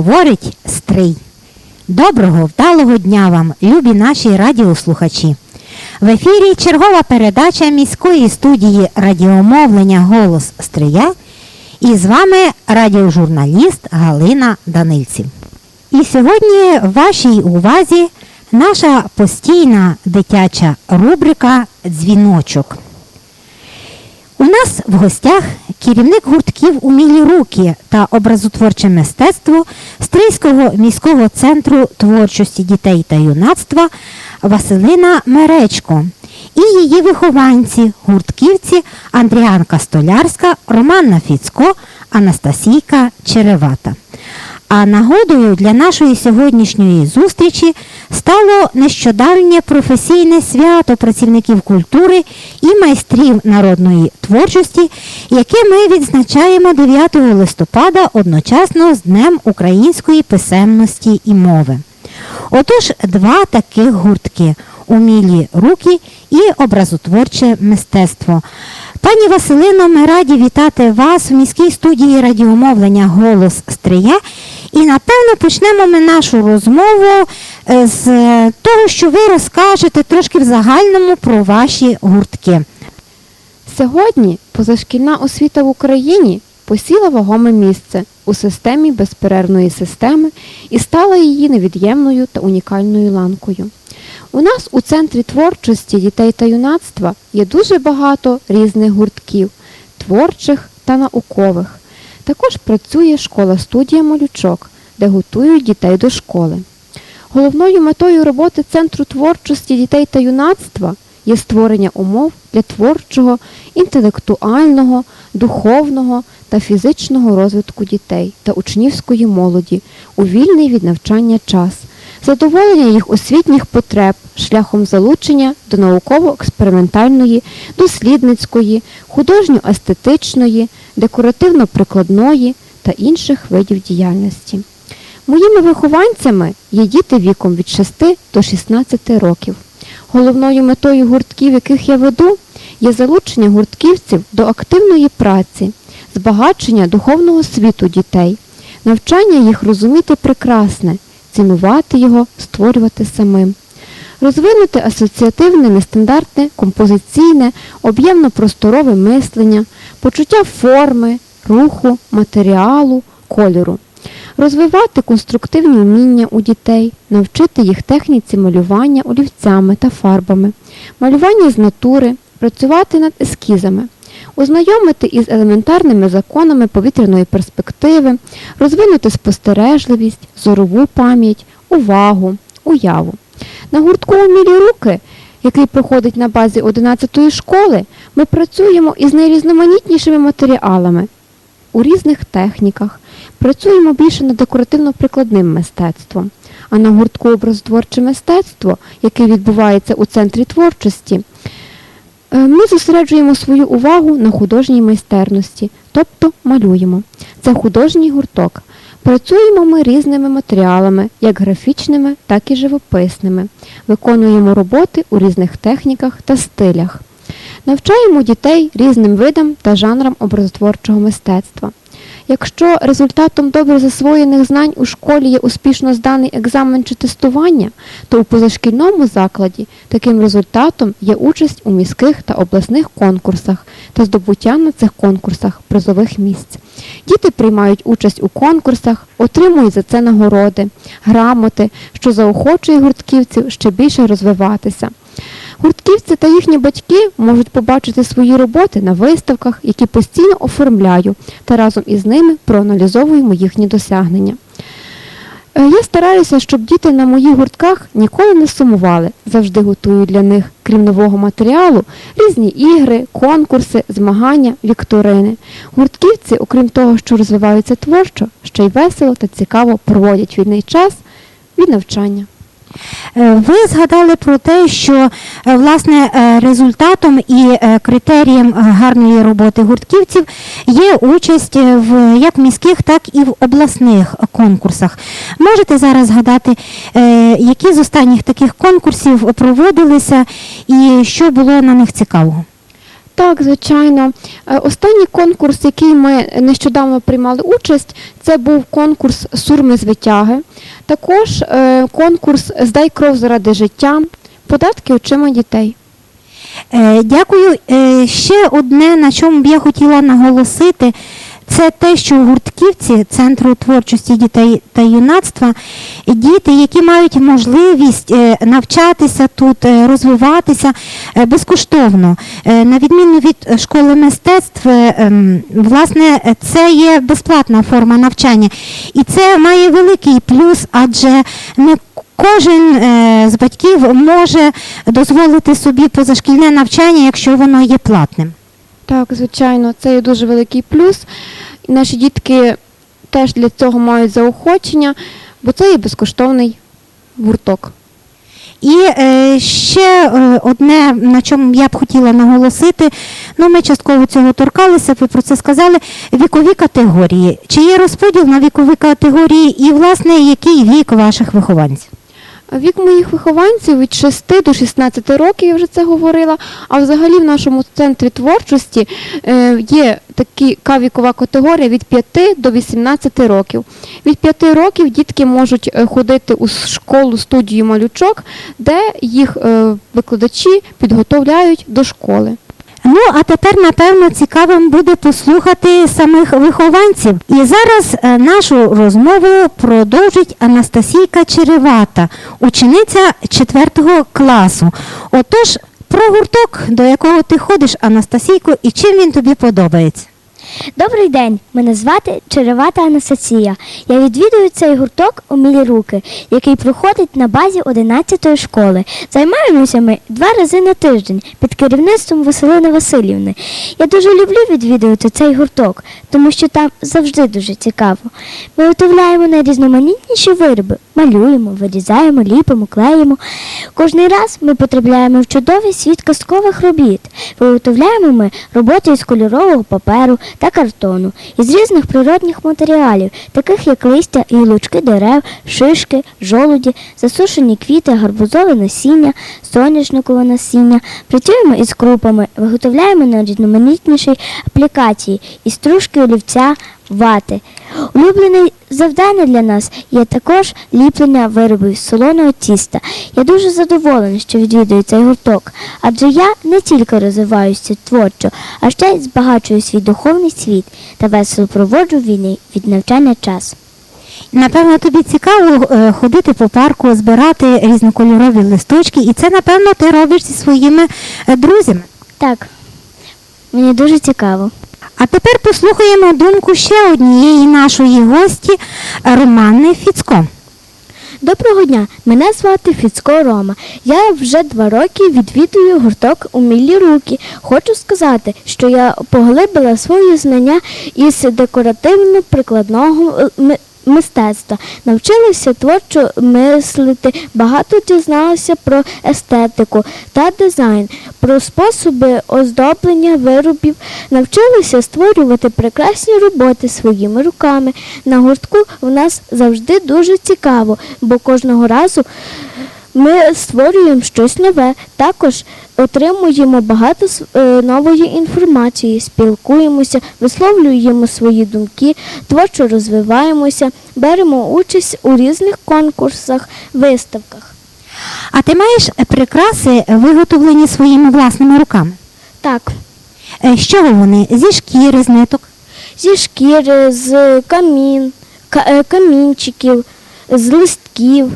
говорить Стрий. Доброго, вдалого дня вам, любі наші радіослухачі. В ефірі чергова передача міської студії радіомовлення Голос Стрия. І з вами радіожурналіст Галина Данильців. І сьогодні в вашій увазі наша постійна дитяча рубрика Дзвіночок. У нас в гостях керівник гуртків Умілі руки та образотворче мистецтво Стрийського міського центру творчості дітей та юнацтва Василина Меречко і її вихованці, гуртківці Андріанка Столярська, Романна Фіцко, Анастасійка Черевата. А нагодою для нашої сьогоднішньої зустрічі стало нещодавнє професійне свято працівників культури і майстрів народної творчості, яке ми відзначаємо 9 листопада одночасно з Днем української писемності і мови. Отож, два таких гуртки умілі руки і образотворче мистецтво. Пані Василино, ми раді вітати вас в міській студії радіомовлення Голос Стрия. І напевно почнемо ми нашу розмову е, з того, що ви розкажете трошки в загальному про ваші гуртки. Сьогодні позашкільна освіта в Україні посіла вагоме місце у системі безперервної системи і стала її невід'ємною та унікальною ланкою. У нас у центрі творчості дітей та юнацтва є дуже багато різних гуртків, творчих та наукових. Також працює школа-студія малючок, де готують дітей до школи. Головною метою роботи Центру творчості дітей та юнацтва є створення умов для творчого, інтелектуального, духовного та фізичного розвитку дітей та учнівської молоді у вільний від навчання час, задоволення їх освітніх потреб шляхом залучення до науково-експериментальної, дослідницької, художньо-естетичної, декоративно-прикладної та інших видів діяльності. Моїми вихованцями є діти віком від 6 до 16 років. Головною метою гуртків, яких я веду, є залучення гуртківців до активної праці, збагачення духовного світу дітей, навчання їх розуміти прекрасне, цінувати його, створювати самим. Розвинути асоціативне, нестандартне, композиційне, об'ємно-просторове мислення, почуття форми, руху, матеріалу, кольору. Розвивати конструктивні вміння у дітей, навчити їх техніці малювання олівцями та фарбами, малювання з натури, працювати над ескізами, ознайомити із елементарними законами повітряної перспективи, розвинути спостережливість, зорову пам'ять, увагу, уяву. На гуртку «Умілі руки, який проходить на базі 11-ї школи, ми працюємо із найрізноманітнішими матеріалами у різних техніках, працюємо більше над декоративно-прикладним мистецтвом. А на гуртку образотворче мистецтво, який відбувається у центрі творчості, ми зосереджуємо свою увагу на художній майстерності, тобто малюємо. Це художній гурток. Працюємо ми різними матеріалами, як графічними, так і живописними. Виконуємо роботи у різних техніках та стилях. Навчаємо дітей різним видам та жанрам образотворчого мистецтва. Якщо результатом добре засвоєних знань у школі є успішно зданий екзамен чи тестування, то у позашкільному закладі таким результатом є участь у міських та обласних конкурсах та здобуття на цих конкурсах призових місць. Діти приймають участь у конкурсах, отримують за це нагороди, грамоти, що заохочує гуртківців ще більше розвиватися. Гуртківці та їхні батьки можуть побачити свої роботи на виставках, які постійно оформляю, та разом із ними проаналізовуємо їхні досягнення. Е, Я стараюся, щоб діти на моїх гуртках ніколи не сумували. Завжди готую для них, крім нового матеріалу, різні ігри, конкурси, змагання, вікторини. Гуртківці, окрім того, що розвиваються творчо, ще й весело та цікаво проводять вільний час від навчання. Е, Ви згадали про те, що е, власне е, результатом і критерієм гарної роботи гуртківців є участь в як міських, так і в обласних конкурсах. Можете зараз згадати, які з останніх таких конкурсів проводилися і що було на них цікавого? Так, звичайно. Е, Останній конкурс, який ми нещодавно приймали участь, це був конкурс Сурми звитяги. Також е, конкурс Здай кров заради життя, податки очима дітей. Е, Дякую. Ще одне, на чому б я хотіла наголосити, це те, що у гуртківці Центру творчості дітей та юнацтва діти, які мають можливість е, навчатися тут, е, розвиватися е, безкоштовно. На відміну від школи мистецтв, ем, власне, це є безплатна форма навчання. І це має великий плюс, адже не Кожен з батьків може дозволити собі позашкільне навчання, якщо воно є платним. Так, звичайно, це є дуже великий плюс. Наші дітки теж для цього мають заохочення, бо це є безкоштовний гурток. І е, ще е, одне, на чому я б хотіла наголосити, ну ми частково цього торкалися, ви про це сказали, вікові категорії. Чи є розподіл на вікові категорії і, власне, який вік ваших вихованців? Вік моїх вихованців від 6 до 16 років, я вже це говорила. А взагалі в нашому центрі творчості е, є така вікова категорія від 5 до 18 років. Від 5 років дітки можуть е, ходити у школу студію малючок, де їх е, викладачі підготовляють до школи. Ну, а тепер, напевно, цікавим буде послухати самих вихованців. І зараз е, нашу розмову продовжить Анастасійка Черевата, учениця 4 класу. Отож, про гурток, до якого ти ходиш, Анастасійко, і чим він тобі подобається? Добрий день, мене звати Черевата Анастасія. Я відвідую цей гурток у мілі руки, який проходить на базі 11-ї школи. Займаємося ми два рази на тиждень під керівництвом Василини Васильівни. Я дуже люблю відвідувати цей гурток, тому що там завжди дуже цікаво. Ми виготовляємо найрізноманітніші вироби, малюємо, вирізаємо, ліпимо, клеїмо. Кожний раз ми потрапляємо в чудовий світ казкових робіт. Виготовляємо ми роботи із кольорового паперу та картону, із різних природних матеріалів, таких як листя, гілочки дерев, шишки, жолуді, засушені квіти, гарбузове насіння, соняшникове насіння. Працюємо із крупами, виготовляємо найрізноманітніші аплікації із стружки олівця, вати. Улюблене завдання для нас є також ліплення виробів з солоного тіста. Я дуже задоволена, що відвідую цей гурток, адже я не тільки розвиваюся творчо, а ще й збагачую свій духовний світ та весело проводжу вільний від навчання час. Напевно, тобі цікаво е, ходити по парку, збирати різнокольорові листочки, і це, напевно, ти робиш зі своїми е, друзями. Так, мені дуже цікаво. А тепер послухаємо думку ще однієї нашої гості Романи Фіцко. Доброго дня, мене звати Фіцко Рома. Я вже два роки відвідую гурток у мілі руки. Хочу сказати, що я поглибила свої знання із декоративно-прикладного е, мистецтва. навчилися творчо мислити, багато дізналася про естетику та дизайн, про способи оздоблення виробів, навчилися створювати прекрасні роботи своїми руками. На гуртку в нас завжди дуже цікаво, бо кожного разу ми створюємо щось нове. Також отримуємо багато е, нової інформації, спілкуємося, висловлюємо свої думки, творчо розвиваємося, беремо участь у різних конкурсах, виставках. А ти маєш прикраси, виготовлені своїми власними руками? Так, Е, З чого вони? Зі шкіри, з ниток? зі шкіри, з камін, е, камінчиків, з листків.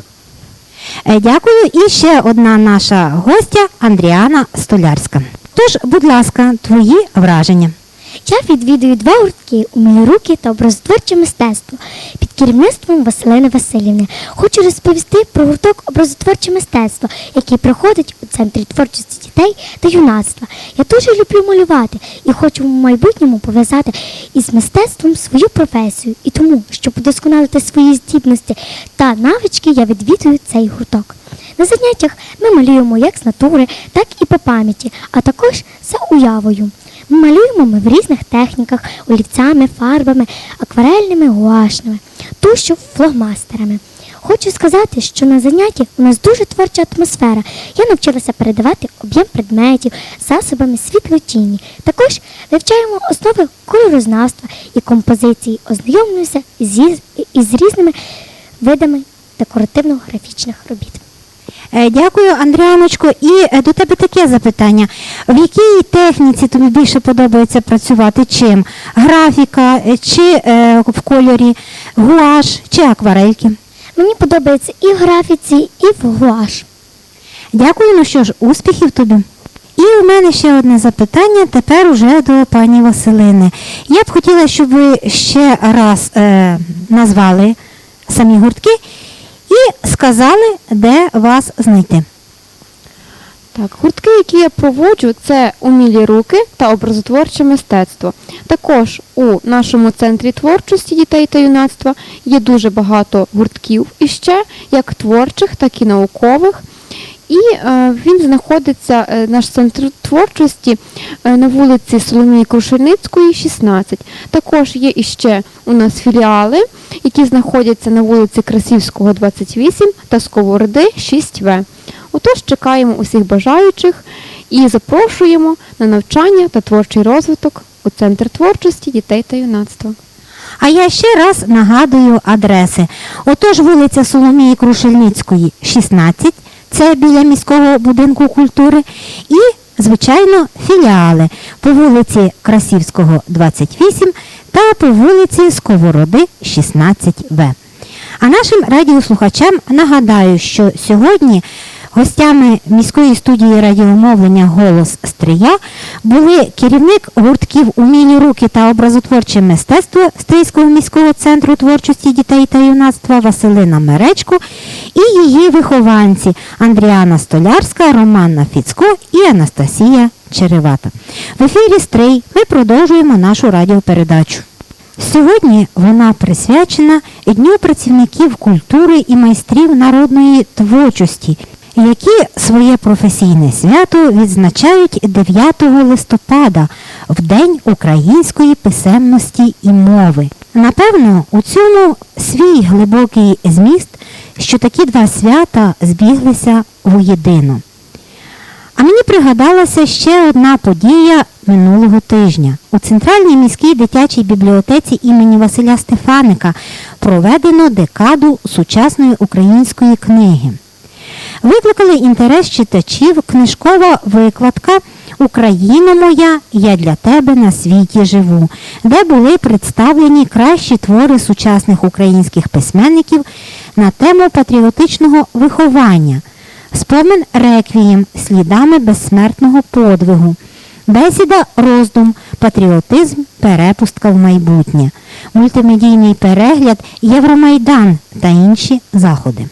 Е, Дякую. І ще одна наша гостя Андріана Столярська. Тож, будь ласка, твої враження. Я відвідую два гуртки у мої руки та образотворче мистецтво під керівництвом Василини Васильівни. Хочу розповісти про гурток образотворче мистецтво, який проходить у центрі творчості дітей та юнацтва. Я дуже люблю малювати і хочу в майбутньому пов'язати із мистецтвом свою професію. І тому, щоб удосконалити свої здібності та навички, я відвідую цей гурток. На заняттях ми малюємо як з натури, так і по пам'яті, а також за уявою. Малюємо ми в різних техніках, олівцями, фарбами, акварельними гуашними, тушу фломастерами. Хочу сказати, що на занятті у нас дуже творча атмосфера. Я навчилася передавати об'єм предметів засобами світлотіні. Також вивчаємо основи кольорознавства і композиції, ознайомлюся із, із різними видами декоративно-графічних робіт. Е, Дякую, Андріаночко. І е, до тебе таке запитання. В якій техніці тобі більше подобається працювати? Чим? Графіка, е, чи в кольорі, гуаш, чи акварельки? Мені подобається і в графіці, і в гуаш. Дякую, ну що ж, успіхів тобі. І у мене ще одне запитання тепер уже до пані Василини. Я б хотіла, щоб ви ще раз е, назвали самі гуртки і сказали, де вас знайти. Так, гуртки, які я проводжу, це умілі руки та образотворче мистецтво. Також у нашому центрі творчості дітей та юнацтва є дуже багато гуртків іще, як творчих, так і наукових. І е, він знаходиться, е, наш центр творчості, е, на вулиці Соломії Крушельницької, 16. Також є іще у нас філіали, які знаходяться на вулиці Красівського, 28 та Сковороди, 6В. Отож, чекаємо усіх бажаючих і запрошуємо на навчання та творчий розвиток у Центр творчості дітей та юнацтва. А я ще раз нагадую адреси. Отож, вулиця Соломії Крушельницької, 16, це біля міського будинку культури, і, звичайно, філіали по вулиці Красівського, 28 та по вулиці Сковороди, 16В. А нашим радіослухачам нагадаю, що сьогодні гостями міської студії радіомовлення Голос Стрия були керівник гуртків Умілі руки та образотворче мистецтво Стрийського міського центру творчості дітей та юнацтва Василина Меречко і її вихованці Андріана Столярська, Романна Фіцко і Анастасія Черевата. В ефірі Стрий ми продовжуємо нашу радіопередачу. Сьогодні вона присвячена Дню працівників культури і майстрів народної творчості, які своє професійне свято відзначають 9 листопада в День української писемності і мови. Напевно, у цьому свій глибокий зміст, що такі два свята збіглися воєдино. А мені пригадалася ще одна подія минулого тижня. У Центральній міській дитячій бібліотеці імені Василя Стефаника проведено декаду сучасної української книги. Викликали інтерес читачів книжкова викладка Україна моя, я для тебе на світі живу, де були представлені кращі твори сучасних українських письменників на тему патріотичного виховання. Спомин реквієм слідами безсмертного подвигу. Бесіда роздум, патріотизм, перепустка в майбутнє, мультимедійний перегляд, Євромайдан та інші заходи.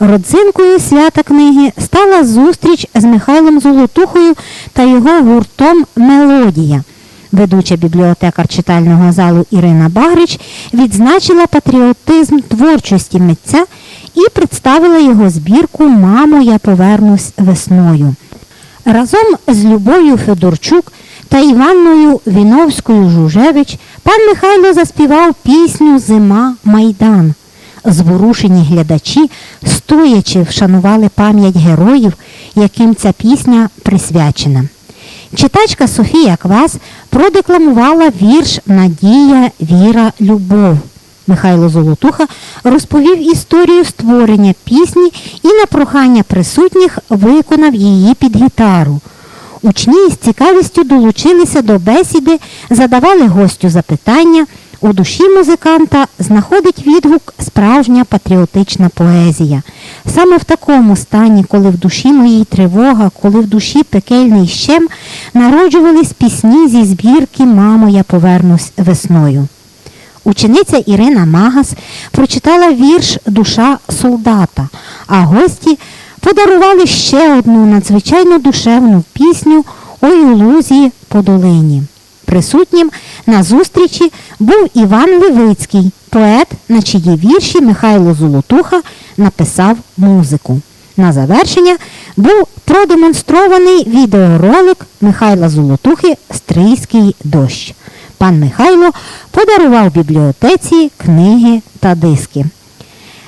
Родзинкою свята книги стала зустріч з Михайлом Золотухою та його гуртом Мелодія. Ведуча бібліотекар читального залу Ірина Багрич відзначила патріотизм творчості митця і представила його збірку Мамо, я повернусь весною. Разом з Любов'ю Федорчук та Іванною Віновською Жужевич пан Михайло заспівав пісню Зима Майдан. Зворушені глядачі, стоячи, вшанували пам'ять героїв, яким ця пісня присвячена. Читачка Софія Квас продекламувала вірш Надія, віра, любов. Михайло Золотуха розповів історію створення пісні і на прохання присутніх виконав її під гітару. Учні з цікавістю долучилися до бесіди, задавали гостю запитання. У душі музиканта знаходить відгук справжня патріотична поезія. Саме в такому стані, коли в душі моїй тривога, коли в душі пекельний щем, народжувались пісні зі збірки Мамо, я повернусь весною. Учениця Ірина Магас прочитала вірш Душа солдата, а гості подарували ще одну надзвичайно душевну пісню Ой у лузі по долині. Присутнім на зустрічі був Іван Левицький, поет, на чиї вірші Михайло Золотуха написав музику. На завершення був продемонстрований відеоролик Михайла Золотухи Стрийський дощ. Пан Михайло подарував бібліотеці книги та диски.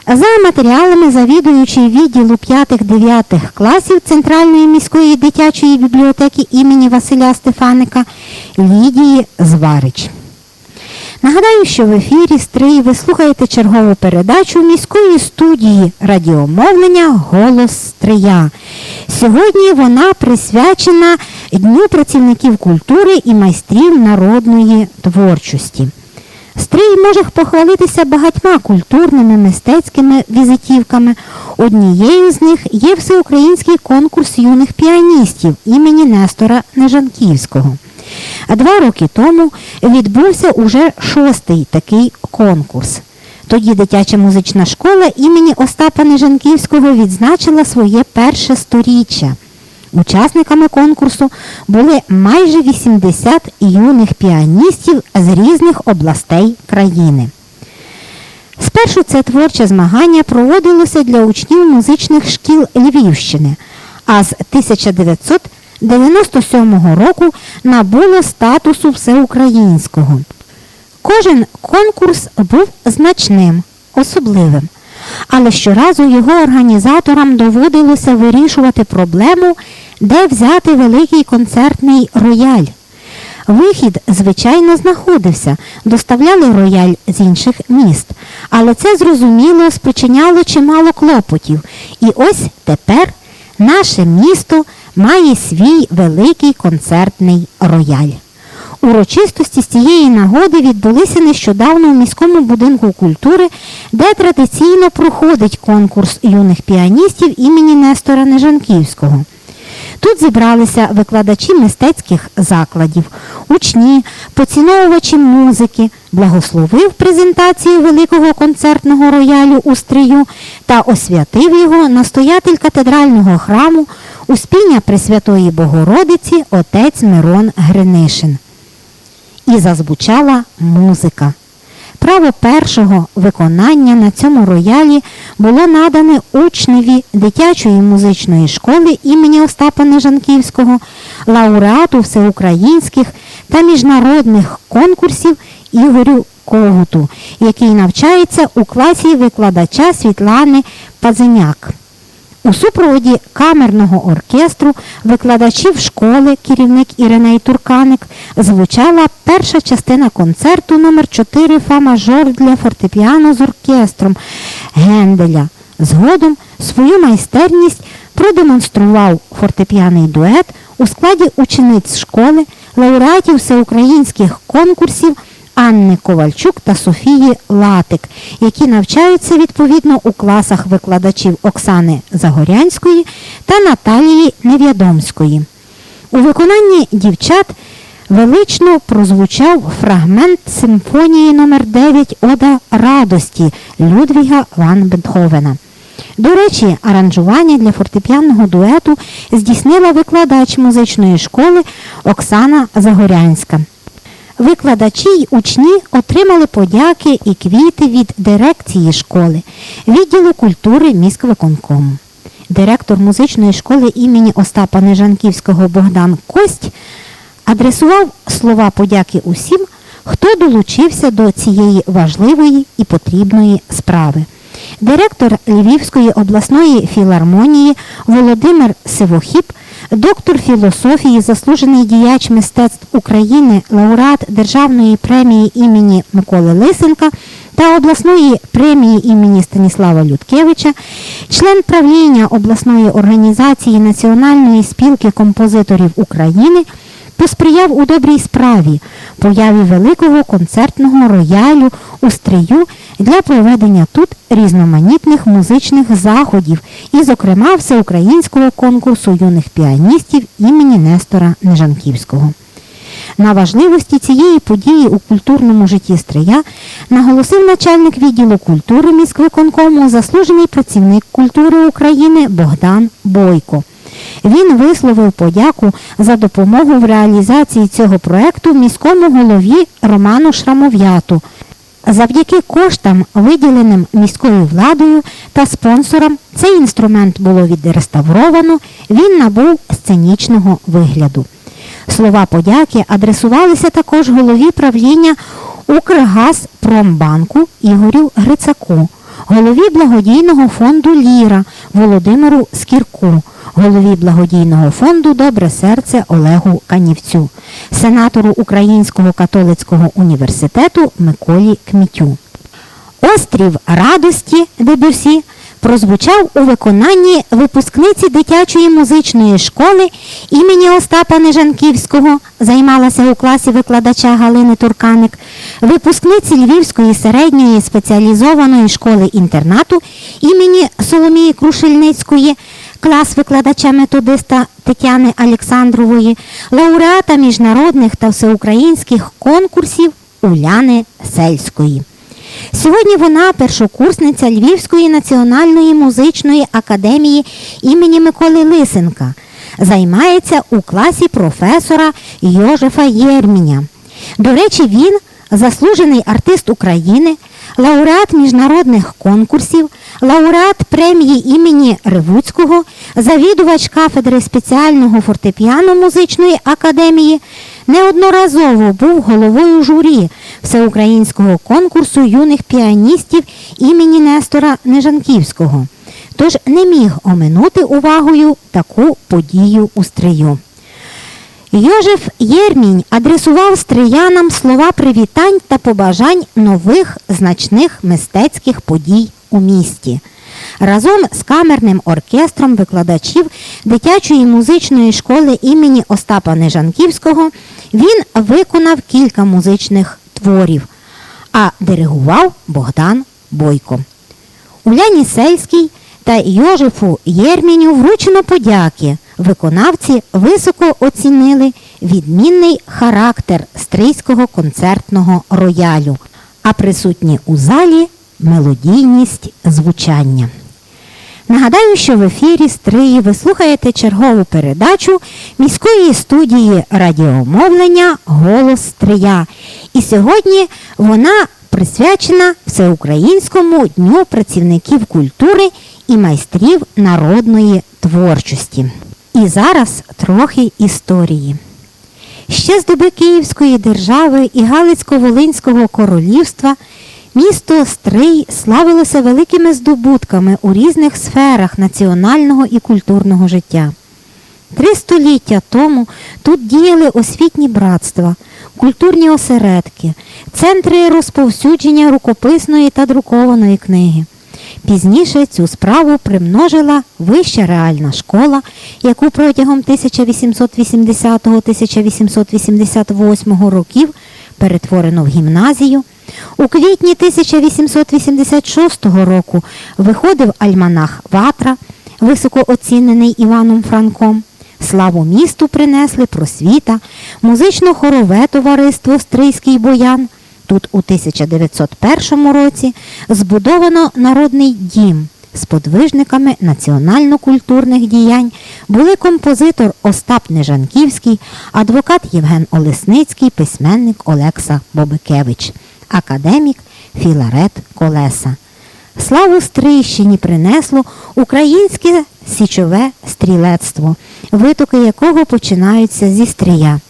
За матеріалами завідуючої відділу 5-9 класів Центральної міської дитячої бібліотеки імені Василя Стефаника Лідії Зварич. Нагадаю, що в ефірі Стрий ви слухаєте чергову передачу міської студії радіомовлення Голос Стрия. Сьогодні вона присвячена Дню працівників культури і майстрів народної творчості. Стрий може похвалитися багатьма культурними мистецькими візитівками. Однією з них є всеукраїнський конкурс юних піаністів імені Нестора Нежанківського. А два роки тому відбувся уже шостий такий конкурс. Тоді дитяча музична школа імені Остапа Нежанківського відзначила своє перше сторіччя. Учасниками конкурсу були майже 80 юних піаністів з різних областей країни. Спершу це творче змагання проводилося для учнів музичних шкіл Львівщини, а з 1997 року набуло статусу всеукраїнського. Кожен конкурс був значним, особливим, але щоразу його організаторам доводилося вирішувати проблему, де взяти великий концертний рояль. Вихід, звичайно, знаходився, доставляли рояль з інших міст, але це зрозуміло спричиняло чимало клопотів. І ось тепер наше місто має свій великий концертний рояль. Урочистості з цієї нагоди відбулися нещодавно у міському будинку культури, де традиційно проходить конкурс юних піаністів імені Нестора Нежанківського. Тут зібралися викладачі мистецьких закладів, учні, поціновувачі музики, благословив презентацію великого концертного роялю у стрию та освятив його настоятель катедрального храму Успіння Пресвятої Богородиці отець Мирон Гринишин. І зазвучала музика. Право першого виконання на цьому роялі було надане учневі дитячої музичної школи імені Остапа Нежанківського, лауреату всеукраїнських та міжнародних конкурсів Ігорю Когуту, який навчається у класі викладача Світлани Пазеняк. У супроводі камерного оркестру викладачів школи, керівник Іриней Турканик, звучала перша частина концерту номер 4 фа мажор для фортепіано з оркестром Генделя. Згодом свою майстерність продемонстрував фортепіаний дует у складі учениць школи, лауреатів всеукраїнських конкурсів Анни Ковальчук та Софії Латик, які навчаються відповідно у класах викладачів Оксани Загорянської та Наталії Нев'ядомської. У виконанні дівчат велично прозвучав фрагмент симфонії номер 9 Ода радості Людвіга Ван Бетховена. До речі, аранжування для фортепіанного дуету здійснила викладач музичної школи Оксана Загорянська. Викладачі й учні отримали подяки і квіти від дирекції школи, відділу культури міськвиконкому. Директор музичної школи імені Остапа Нежанківського Богдан Кость адресував слова подяки усім, хто долучився до цієї важливої і потрібної справи. Директор Львівської обласної філармонії Володимир Сивохіп, доктор філософії, заслужений діяч мистецтв України, лауреат Державної премії імені Миколи Лисенка та обласної премії імені Станіслава Людкевича, член правління обласної організації Національної спілки композиторів України посприяв у добрій справі появі великого концертного роялю у стрию для проведення тут різноманітних музичних заходів і, зокрема, всеукраїнського конкурсу юних піаністів імені Нестора Нежанківського. На важливості цієї події у культурному житті Стрия наголосив начальник відділу культури міськвиконкому, заслужений працівник культури України Богдан Бойко. Він висловив подяку за допомогу в реалізації цього проекту міському голові Роману Шрамов'яту. Завдяки коштам, виділеним міською владою та спонсорам, цей інструмент було відреставровано, він набув сценічного вигляду. Слова подяки адресувалися також голові правління Укргазпромбанку Ігорю Грицаку, голові благодійного фонду Ліра Володимиру Скірку, голові благодійного фонду Добре серце Олегу Канівцю, сенатору Українського католицького університету Миколі Кмітю. Острів радості Дебюсі прозвучав у виконанні випускниці дитячої музичної школи імені Остапа Нежанківського, займалася у класі викладача Галини Турканик, випускниці Львівської середньої спеціалізованої школи інтернату імені Соломії Крушельницької, клас викладача методиста Тетяни Олександрової, лауреата міжнародних та всеукраїнських конкурсів Уляни Сельської. Сьогодні вона першокурсниця Львівської національної музичної академії імені Миколи Лисенка. Займається у класі професора Йожефа Єрміня. До речі, він заслужений артист України, лауреат міжнародних конкурсів, лауреат премії імені Ревуцького, завідувач кафедри спеціального фортепіано музичної академії, неодноразово був головою журі всеукраїнського конкурсу юних піаністів імені Нестора Нежанківського. Тож не міг оминути увагою таку подію у стрию. Йожеф Єрмінь адресував стріянам слова привітань та побажань нових значних мистецьких подій у місті. Разом з камерним оркестром викладачів дитячої музичної школи імені Остапа Нежанківського він виконав кілька музичних творів, а диригував Богдан Бойко. Уляні Сельській та Йожефу Єрміню вручено подяки. Виконавці високо оцінили відмінний характер стрийського концертного роялю, а присутні у залі мелодійність звучання. Нагадаю, що в ефірі Стриї ви слухаєте чергову передачу міської студії радіомовлення Голос Стрия. І сьогодні вона присвячена Всеукраїнському дню працівників культури і майстрів народної творчості. І зараз трохи історії. Ще з доби Київської держави і Галицько-Волинського королівства місто Стрий славилося великими здобутками у різних сферах національного і культурного життя. Три століття тому тут діяли освітні братства, культурні осередки, центри розповсюдження рукописної та друкованої книги. Пізніше цю справу примножила Вища реальна школа, яку протягом 1880-1888 років перетворено в гімназію. У квітні 1886 року виходив альманах Ватра, високо оцінений Іваном Франком. Славу місту принесли просвіта, музично-хорове товариство Стрийський боян. Тут у 1901 році збудовано народний дім. З подвижниками національно-культурних діянь були композитор Остап Нежанківський, адвокат Євген Олесницький, письменник Олекса Бобикевич, академік Філарет Колеса. Славу Стрийщині принесло українське січове стрілецтво, витоки якого починаються зі стрія.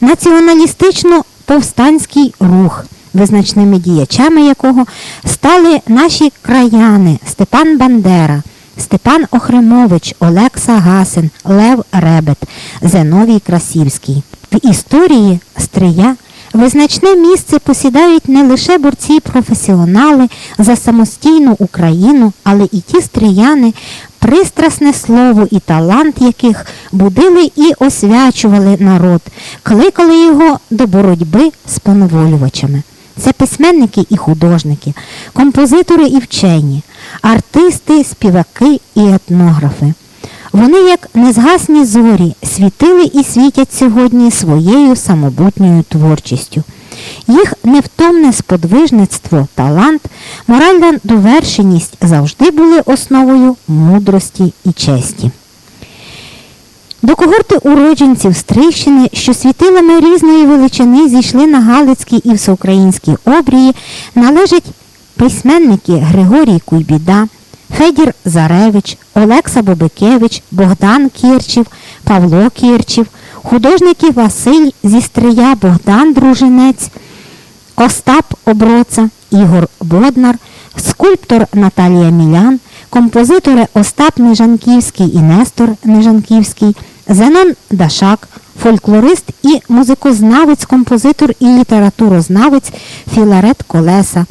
Націоналістично-повстанський рух, визначними діячами якого стали наші краяни Степан Бандера, Степан Охремович, Олекса Гасин, Лев Ребет, Зеновій Красівський. В історії стрия Визначне місце посідають не лише борці-професіонали за самостійну Україну, але і ті стріяни, пристрасне слово і талант яких будили і освячували народ, кликали його до боротьби з поневолювачами. Це письменники і художники, композитори і вчені, артисти, співаки і етнографи. Вони, як незгасні зорі, світили і світять сьогодні своєю самобутньою творчістю. Їх невтомне сподвижництво, талант, моральна довершеність завжди були основою мудрості і честі. До когорти уродженців Стрийщини, що світилами різної величини зійшли на Галицькі і всеукраїнські обрії, належать письменники Григорій Куйбіда, Федір Заревич, Олекса Бобикевич, Богдан Кірчів, Павло Кірчів, художники Василь зі Стрия, Богдан Дружинець, Остап Оброца, Ігор Боднар, скульптор Наталія Мілян, композитори Остап Нежанківський і Нестор Нежанківський, Зенон Дашак, фольклорист і музикознавець, композитор і літературознавець Філарет Колеса,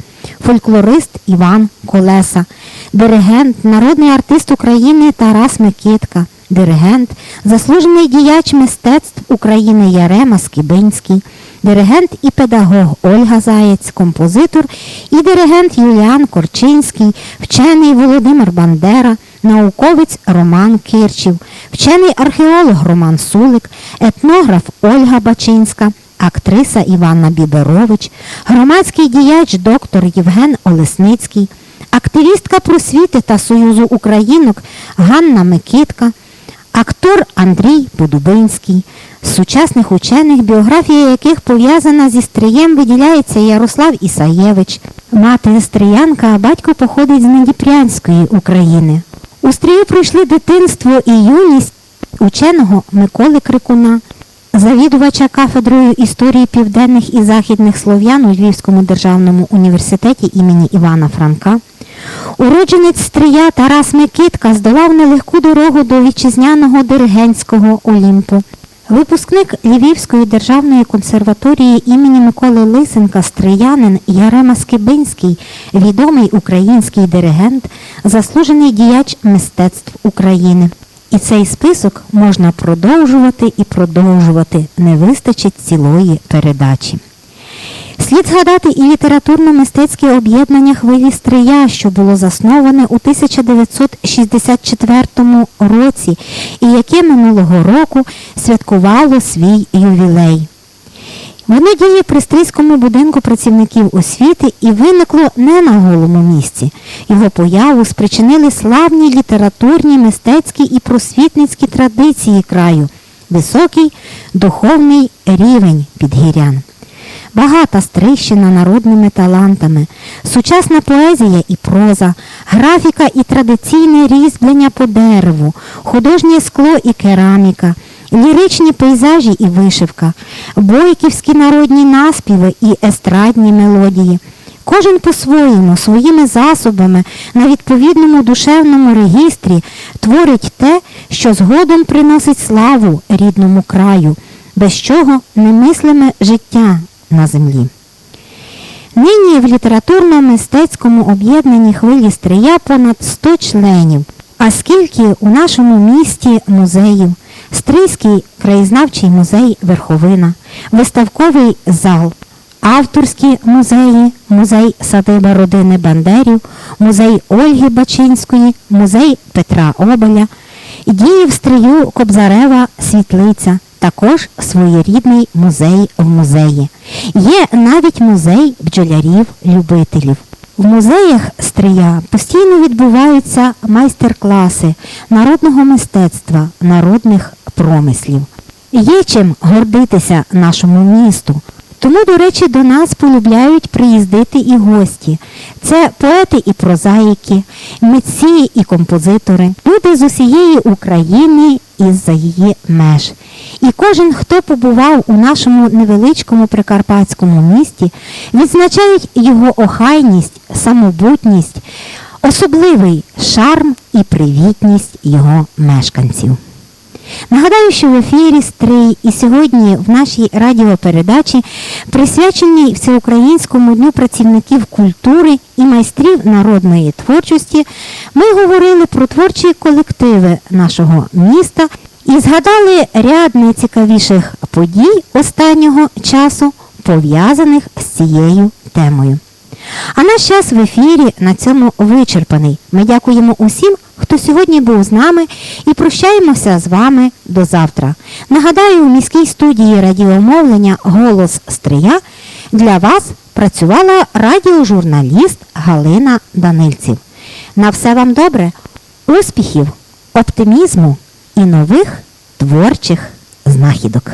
фольклорист Іван Колеса, диригент, народний артист України Тарас Микитка, диригент, заслужений діяч мистецтв України Ярема Скибинський, диригент і педагог Ольга Заєць, композитор і диригент Юліан Корчинський, вчений Володимир Бандера, науковець Роман Кирчів, вчений археолог Роман Сулик, етнограф Ольга Бачинська, актриса Іванна Біберович, громадський діяч доктор Євген Олесницький, активістка просвіти та Союзу Українок Ганна Микитка, актор Андрій Подубинський. Сучасних учених, біографія яких пов'язана зі Стрієм, виділяється Ярослав Ісаєвич. Мати Стріянка, а батько походить з Надіпрянської України. У Стрію пройшли дитинство і юність ученого Миколи Крикуна, завідувача кафедрою історії південних і західних слов'ян у Львівському державному університеті імені Івана Франка. Уродженець Стрия Тарас Микитка здолав нелегку дорогу до вітчизняного диригентського Олімпу. Випускник Львівської державної консерваторії імені Миколи Лисенка Стриянин Ярема Скибинський, відомий український диригент, заслужений діяч мистецтв України. І цей список можна продовжувати і продовжувати, не вистачить цілої передачі. Слід згадати і літературно-мистецьке об'єднання хвилі Стрия, що було засноване у 1964 році і яке минулого року святкувало свій ювілей. Воно діє при Стрийському будинку працівників освіти і виникло не на голому місці. Його появу спричинили славні літературні, мистецькі і просвітницькі традиції краю, високий духовний рівень підгірян. Багата стрищина народними талантами, сучасна поезія і проза, графіка і традиційне різьблення по дереву, художнє скло і кераміка, ліричні пейзажі і вишивка, бойківські народні наспіви і естрадні мелодії. Кожен по-своєму, своїми засобами на відповідному душевному регістрі творить те, що згодом приносить славу рідному краю, без чого немислиме життя на землі. Нині в літературно-мистецькому об'єднанні хвилі стрия понад 100 членів. А скільки у нашому місті музеїв, Стрийський краєзнавчий музей Верховина, виставковий зал, авторські музеї, музей садиба родини Бандерів, музей Ольги Бачинської, музей Петра Оболя, діє в стрию Кобзарева світлиця, також своєрідний музей в музеї. Є навіть музей бджолярів-любителів. В музеях Стрия постійно відбуваються майстер-класи народного мистецтва, народних промислів. Є чим гордитися нашому місту. Тому, до речі, до нас полюбляють приїздити і гості. Це поети і прозаїки, митці і композитори, люди з усієї України і з-за її меж. І кожен, хто побував у нашому невеличкому прикарпатському місті, відзначають його охайність, самобутність, особливий шарм і привітність його мешканців. Нагадаю, що в ефірі Стрий і сьогодні в нашій радіопередачі, присвяченій Всеукраїнському дню працівників культури і майстрів народної творчості, ми говорили про творчі колективи нашого міста і згадали ряд найцікавіших подій останнього часу, пов'язаних з цією темою. А наш час в ефірі на цьому вичерпаний. Ми дякуємо усім, хто сьогодні був з нами, і прощаємося з вами до завтра. Нагадаю, у міській студії радіомовлення Голос Стрия для вас працювала радіожурналіст Галина Данильців. На все вам добре, успіхів, оптимізму і нових творчих знахідок.